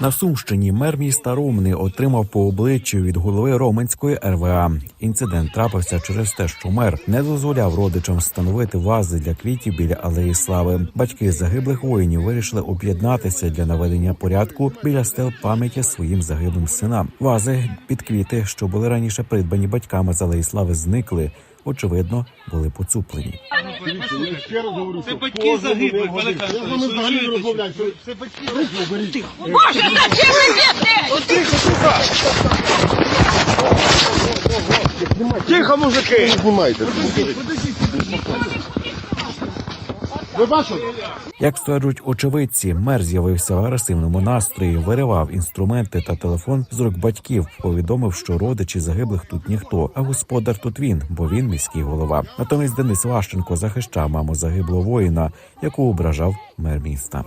На Сумщині мер міста Ромни отримав по обличчю від голови Роменської РВА. Інцидент трапився через те, що мер не дозволяв родичам встановити вази для квітів біля алеї слави. Батьки загиблих воїнів вирішили об'єднатися для наведення порядку біля стел пам'яті своїм загиблим синам. Вази під квіти, що були раніше придбані батьками з алеї слави, зникли. Очевидно, були поцуплені. Ще раз говорю, Це батьки загиблих, розмовляю. Це- батьки загиблих. Боже, зачем ви б'єте? Тихо, мужики! Не знімайте. Ви бачили? Як стверджують очевидці, мер з'явився в агресивному настрої, виривав інструменти та телефон з рук батьків. Повідомив, що родичі загиблих тут ніхто, а господар тут він, бо він міський голова. Натомість Денис Ващенко захищав маму загиблого воїна, яку ображав мер міста.